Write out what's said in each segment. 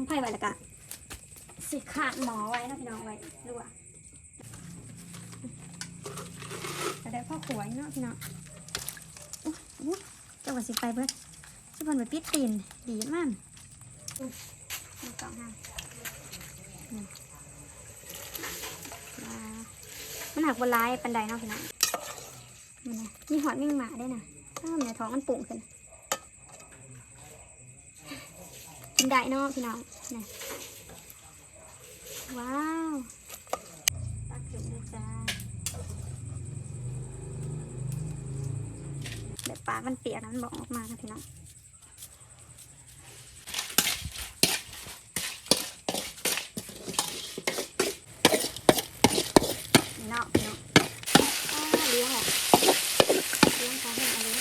งไผ่ไว้แล้วก็สิขาดหมอไว้นะพี่น้องไว้ดูอะก็ได้พ่อขวยเนาะพี่น้องอุ๊ยอุ๊ยเจ้าว่าสิไปเบิดสิบนไปปิดตีนดีมากอุ๊ยมีกล่องห้ามันหักบนลายปันไดเนาะพี่น้องมันนะมีหอดมิ่งหมาได้วยนะถ้าในท้องมันปุ่งขึ้น กินได้เนาะพี่น้องนี่ว้าวตักถึงเลยจ้าเดี๋ยวปามันเปียกนะมันบอกออกมานะพี่น้องนี่เนาะพี่น้องอ้าเลี้ยงแหละเลี้ยงเขาให้เอาเลย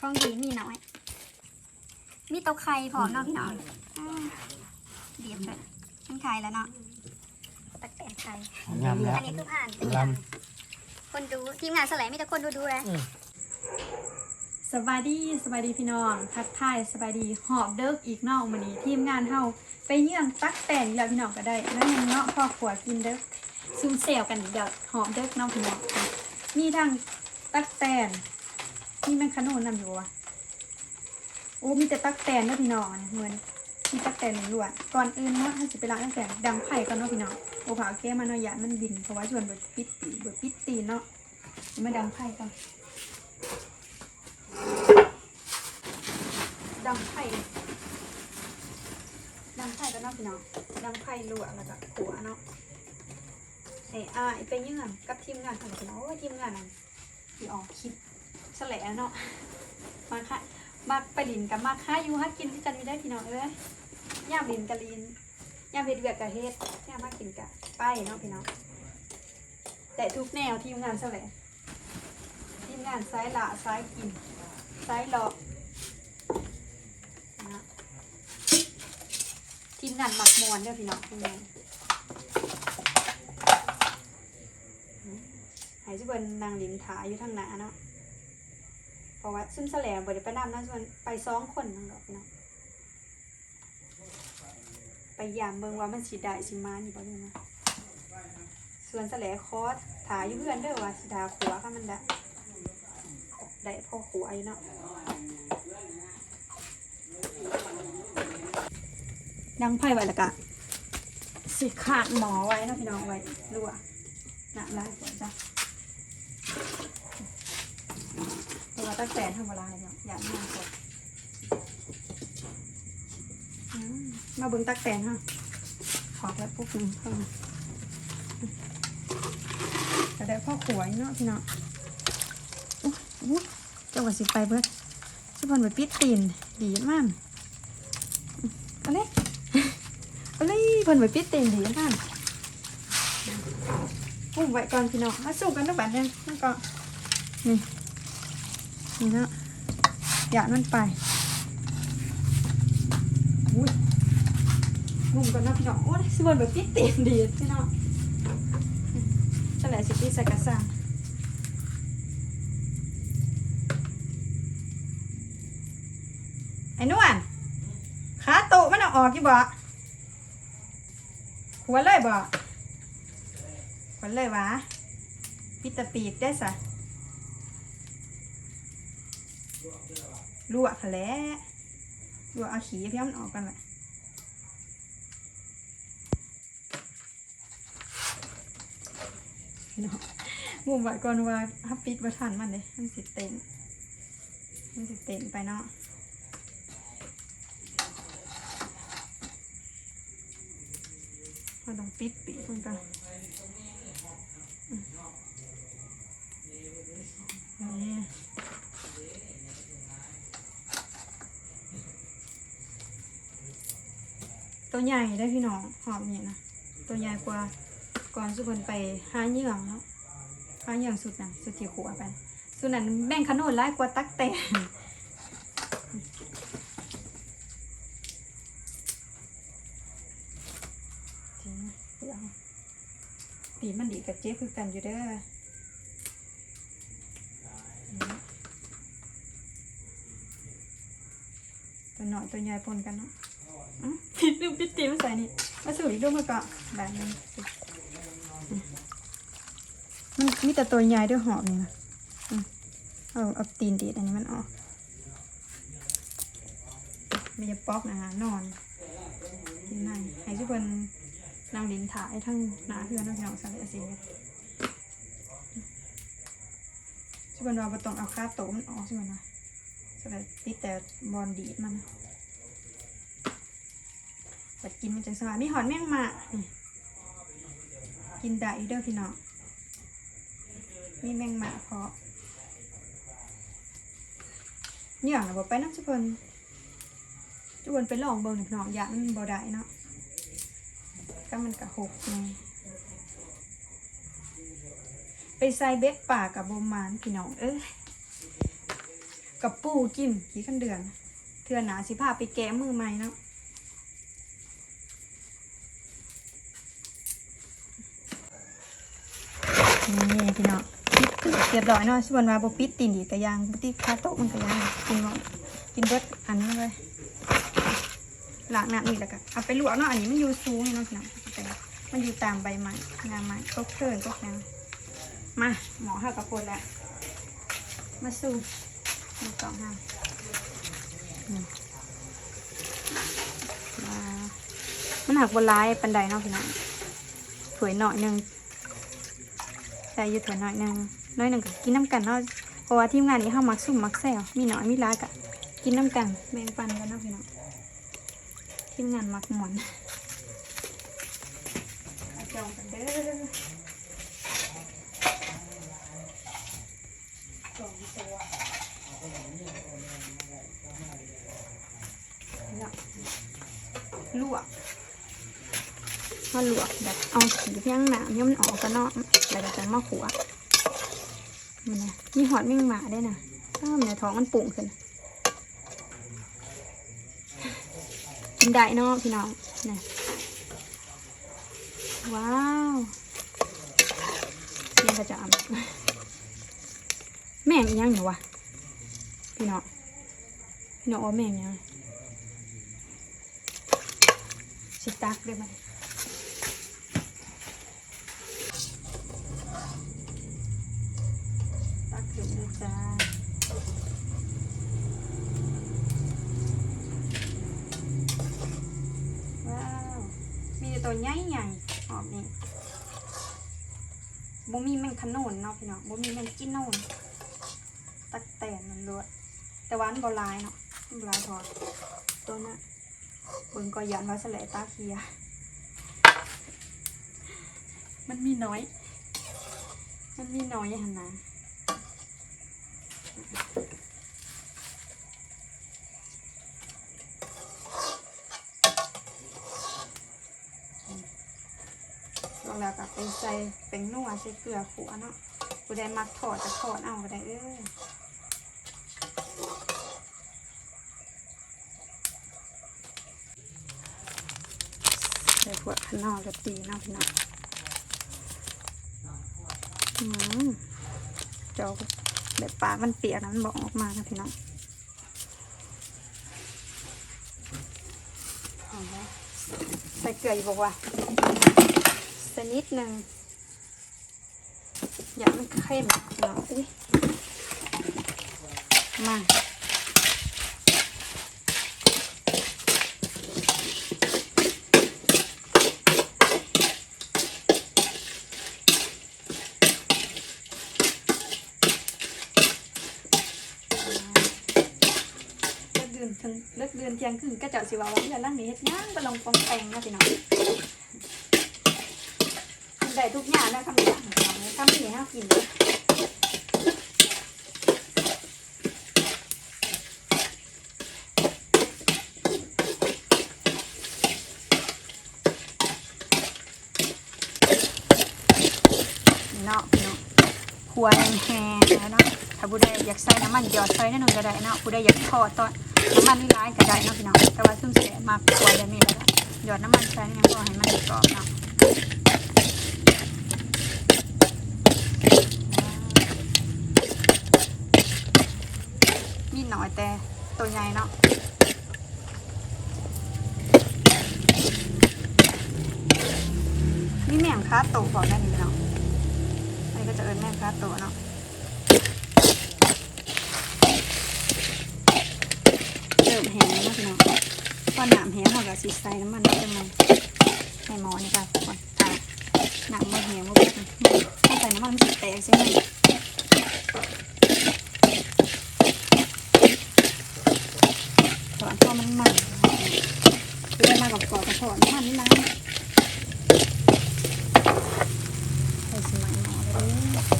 คลองดีมีน้อย มีเตาไข่พร้อมเนาะพี่น้องอ่าเดียบเลยมันไข่แล้วเนาะตะแกรงไข่ยำแล้วอันนี้คือผ่านลคนดูทีมงานสลายมีแต่คนดูดูเลยสบายดีสบายดีพี่น้อง ทักทายสบายดีหอบเดิกอีกเนอกวันนี้ทีมงานเฮาไปเยื่องตักแต่งอีกแล้วพี่น้องก็ได้แล้วยังเนาะพ่อขวกินเด้อซูมเซลกันอีกเดี๋ยวหอบเดิกเนอกพี่น้องมีทั้งตักแต่นมีแมงขนุนนำอยู่วะ โอ้มีแต่ตักแตนเนาะพี่น้องอันนี้เหมือนมีตักแต่นล้วนก่อนอื่นเนาะถ้าสิไปล้างตักแตนดังไผ่ก่อนเนาะพี่น้องโอ้ผาแก้มาเนาะยามันบินเพราะว่าชวนเบิดปิดปีเบิดปิดตีเนาะมาดังไผ่ก่อนดังไผ่ดังไผ่ก็นอกพี่น้องดังไผ่ลวกแล้วก็ขัวเนาะไอ้อ้าไปยื่อนกับทีมงานของพี่น้องโอ้ทีมงานนั้นที่ออกคลิปแสลเนาะมาค่ะ มาไปลินกับมาค่าอยู่ฮักกินที่กันมีได้พี่น้องเอ้ยย่ามลินกับลินย่ามเฮ็ดเวียกกับเฮ็ดย่ามมากินกับไปเนาะพี่น้องแต่ทุกแนวทีมงานแสลทีมงานซ้ายละซ้ายกินซ้ายหลอกนะทีมงานหมักมวนเด้อพี่น้องทีมงานหายจุเบินนางลินถาอยู่ทางหน้าเนาะ เพราะว่าซึมแสลงบริไปนำนะส่วนไปสองคนนั่งดอกพี่น้องไปยามเบิ่งว่ามันสิได้สิมานี่บ่นี่นะส่วนแสลคอสถาอยู่เพื่อนเด้อว่าสิดาขัวค่ะมันได้ได้พ่อขัวอยู่เนาะดังไพ่ไว้ล้วก็สิขาดหมอไว้นะพี่น้องไว้รั่วนักร้ายกว่าจ้ะ ตั้งแต่ทำเวลาเลยเนาะอยากนั่งกดมาเบิ้งตักแตนฮะขอแล้วปุ๊บนึงเข้ามาแต่ได้พ่อขวยเนาะพี่เน้องอุ๊ยอุ๊ยเจ้าว่าสิไปเบิดสิบวันไปปิดตีนดีมากเอาเลยเอาเลยเพิ่นไปปิดต็มดีนั่นปุ่มไว้ก่อนพี่น้องมาสู้กันทุกบัดเนี่ยมันก็นี่ นี่นะหยาดมันไปอุ้ยปุ่มก่อนนะพี่น้องโอ้ยสิบนแบบปิดเต็มดีพี่น้องจะไหนสิปิดใส่กระสังไอ้นวลขาโตมันเอาออกกี่บ่หัวเลยบ่หัวเลยวะปิดตะปีกได้สะ ลวกแหล้วลวกเอาขี้พี่มันออกกันแหละพี่น้องมุมไว้ก่อนว่าถ้าปิดบ่ทันมันเลยมันสิเต็มมันสิเต็มไปเนาะเราต้องปิดปีกมันก่อน ตัวใหญ่ได้พี่น้องหอมเนี่ยนะตัวใหญ่กว่าก่อนสุพรรณไปห้าเหยื่องเนาะห้าเหยื่องสุดนะสุดที่ขัวไปสุดนั้นแบ่งขนุนไล่กว่าตักแต่ตีมันดีกับเจ๊คือกันอยู่เด้อตัวหน่อยตัวใหญ่ปนกันเนาะ อื้อลืมปิดตีนมาใส่นี่มาสู่อีกด้วยมากาะแบบนี้มันมีแต่ตัวใหญ่ด้วยหอบนี่นะเอาเอาตีนดีดอันนี้มันออกไม่จะป๊อกนะคะนอนที่นั่นให้ทุกคนนั่งดินถ่ายทั้งหนาเพื่อนทั้งพี่น้องสาวเสียทุกคนว่าบ่ต้องเอาค่าโต๊ะมันออกใช่ไหมนะสำหรับติดแต่บอลดีดมันแต่ กินมันจังสบายมีหอนแมงมากินได้เด้อพี่น้องมีแมงมาเพาะเนี่ยบอกไปน้ำทุกคนทุกคนไปลองเบิ่งหน่อยอยากมันบ่ได้เนาะก็มันกะหกไงไปใส่เบ็ดป่ากับบมานพี่น้องเอ้ยกับปูกินขี้ขันเดือน เทือนหนาสิพาไปแก้มือใหม่เนาะ นี่พี่น้องปิดเรียบร้อยเนาะส่วนว่าบ่ปิดตีนดีกระยางบ่ติดคาโต๊ะมันกระยางกินหมดกินเบิดอันนี้เลยล้างน้ำนี่แล้วก็เอาไปลวกเนาะอันนี้มันอยู่สูงเนาะพี่น้องแต่มันอยู่ตามใบไม้งามไม้ก็เพิ่นก็ยังมาหมอห้ากระพดแล้วมาสู้มาสองห้ามมามันหักบนร้ายปันไดเนาะพี่น้องถวยหน่อยหนึง ส่อยู่ถั่วน้อยหนึ่งน้อยหนึ่งก็กินน้ำกันเนาะเพราะว่าทีมงานนี้เข้ามักซุ่มมักแซวมีน้อยมีร้ายกะกินน้ำกันแบ่งปันกันเนาะพี่น้องทีมงานมักหมอนจองกันเด้อจองตัวเนี่ยลวก มาลวกแบบเอาขีเพียงหนามเนี่ยมันออกกันเนาะแล้วก็จะมาขัวมันนะมีหอดมิ่งหมาได้นะถ้ามันในท้องมันปุ่งขึ้นกินได้เนาะพี่น้องนะว้าวเรียนประจำแม่งอียังอยู่วะพี่น้องพี่น้องว่าแม่งอียังสิตักได้ไหม ตัวใหญ่ใหญ่ๆหอมนี่บ่มีแมงขนุนเนาะพี่น้องบ่มีแมงกินโนนตักแตนมันรวดแต่ว่ามันบ่ลายเนาะมันบ่หลายพอตัวน่ะเบิ่งก็ยันว่าสลตาเคียมันมีน้อย มันมีน้อยหันนะ ลงแล้วก็ไปใส่เป็นนัวใส่เกลือขัวเนาะกูได้มักถอดจะถอดเอาก็ได้เอ้ยใส่ขวดข้างนอกจะตีเนาะพี่น้องอืมเจ้าแบบปากมันเปียกนะมันบอกออกมานะพี่น้องเอาละใส่เกลืออยู่บอกว่าสัก นิดหนึ่งอย่ามันเข้มเนาะอุ้ยมาเลิกเดือนถึงเลิกเดือนเที่ยงคืนก็เจ้าสิว่าวันนี้ล่างนี้เฮ็ดหย่างก็ลองปองแปงนะพี่น้องกิน ได้ทุกอย่างนะคำอย่างของเราคำนี้ห้ากินเลยเนาะเนาะหัวแห้งแล้วเนาะถ้าผู้ใดอยากใส่น้ำมันหยอดใส่นั่นนึงก็ได้เนาะผู้ใดอยากทอดตอนน้ำมันร้ายก็ได้เนาะพี่น้องแต่ว่าซึ่งเสียมากกว่าแบบนี้แล้วหยอดน้ำมันใส่ยังพอให้มันกรอบเนาะ ต่ตัวใหญ่เนาะนี่แม่มค้าโตบอกแม่นี้เนาะอันนี้ก็จะเอิญแม่ค้าโตเนาะเติมแห้งแล้วเนาะก้อนหนามแห้งเราก็สีใส่น้ำมันจะมาใในหม้อนี่ค่ะก่อนตาหนามมันแห้งมันเป็นถ้ใส่น้ำมันมันจะแตกใช่ไหม อนพอมันมันคือได้มากับกอบกระถอนมันนี่นะใส่สมัยหม้อเลย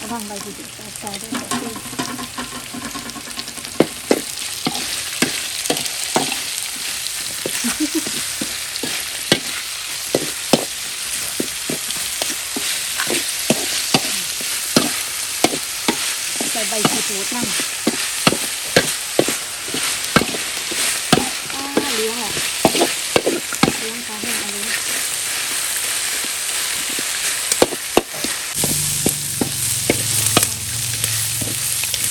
ระวังใบดีๆใส่ด้วยนะใส่ ใบชีฟูดนั่งเลี้ยงแหละเลี้ยงเขาให้เอาเลย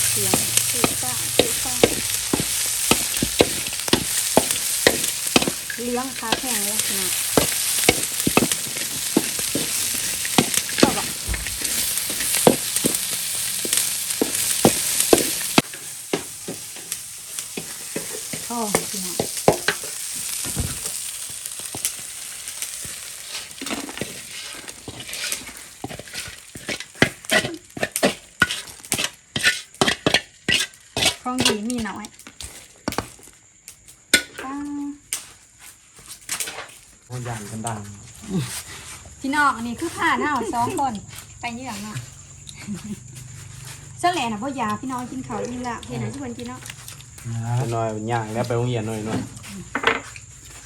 เสียงสีฟ้าสีฟ้าเลี้ยงขาแข็งเลยนะชอบอะ โอ้พี่น้องของดีมีน้อยอ้าวคนยันกันดังพี่น้องอันนี้คือผ่านเฮาสองคนไปเยี่ยงเนาะเสแหล่น่ะพ่อยาพี่น้องกินเขาวอิ่มละเห็นไหนทุกคนกินเนาะ หน่อยย่างแล้วไปโรงเรียนหน่อยหน่อย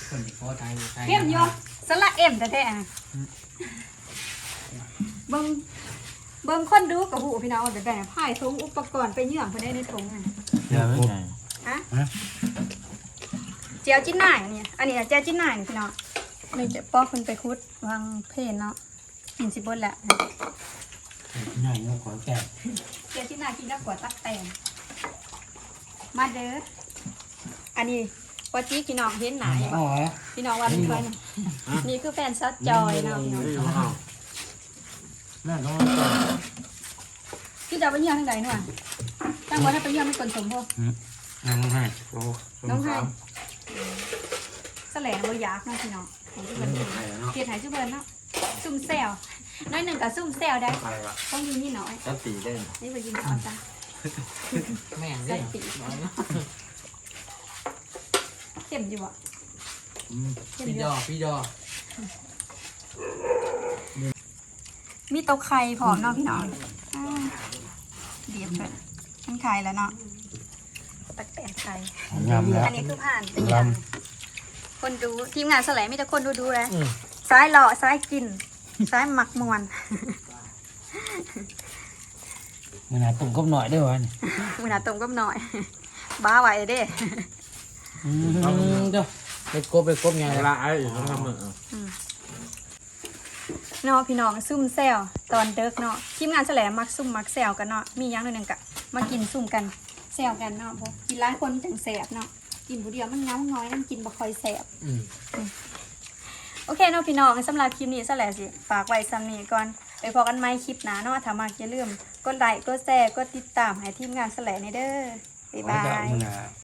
คนที่เขาไทยไทยเอ็มโยสละเอ็มแต่แท้ๆอะเบิ่งเบิ่งคนดูกับหูพี่น้องว่าจะได้พายทงอุปกรณ์ไปเยี่ยงเพิ่นได้ในทงอะเดี๋ยวไม่ไงฮะเจียวจิ้นหน่ายอันนี้อันนี้เจียวจิ้นหน่ายนี่พี่น้องนี่จะป้อคนไปคุดวางเพลนเนาะกินสิเบดแหละหน่อยนกขอแก่เจียวจิ้นหน่ายกินแล้วกว่าตักแตง มาเด้อ อันนี้ปอจี้พี่น้องเห็นหนาอยู่อ๋อพี่น้องว่าเป็นเพื่อนนี่คือแฟนซัดจอยเนาะพี่น้องแม่ต้องพี่จะเอาไปเยี่ยมทางใดหน่อยตั้งไว้ถ้าไปเยี่ยมไม่คนสมพงษ์น้องให้น้องให้แสลงบริยากเนาะพี่น้องของที่เพิ่นเกียรติหายชื่อเพิ่นเนาะซุ่มแซวน้อยหนึ่งกับซุ่มแซวได้ใครวะต้องยินนี่น้อยจะตีได้ นี่ไปยินเอาจ้ะ แม่ใส่เด้ปีเข้มอยู่บ่เข้มอพี่ยู่ดอพี่ดอมีโต๊ะไข่พร้อมเนาะพี่น้องอ่าเดียบเลยมันไข่แล้วเนาะตักแต่ไข่ยำแล้วอันนี้คือผ่านเป็นอย่างคนดูทีมงานแสลงมีแต่คนดูดูๆเลยซ้ายหล่อซ้ายกินซ้ายหมักมวน เงินหาตุ่มก็หน่อยด้วยวะนี่มือหนาตรงก็หน่อย บ้าไหวเด้เด้อไปกบไปกบไงเวลาไอ้ต้องทำมือเนาะพี่น้องซุ่มแซวตอนเด็กเนาะทีมงานแสลงมักซุ่มมักแซวกันเนาะมีอย่างหนึ่งกะมากินซุ่มกันแซวกันเนาะเพราะกินร้านคนจังแสบเนาะกินผู้เดียวมันเงาน้อยน้ำกินบ่ค่อยแสบ อืม โอเคเนาะพี่น้องสำหรับคลิปนี้แสลงสิฝากไว้ซ้ำนี้ก่อน ไปพอกันไหมคลิปหน้าเนาะถ้ามักอย่าลืมกดไลค์กดแชร์กดติดตามให้ทีมงานแสลงในเด้อบ๊ายบาย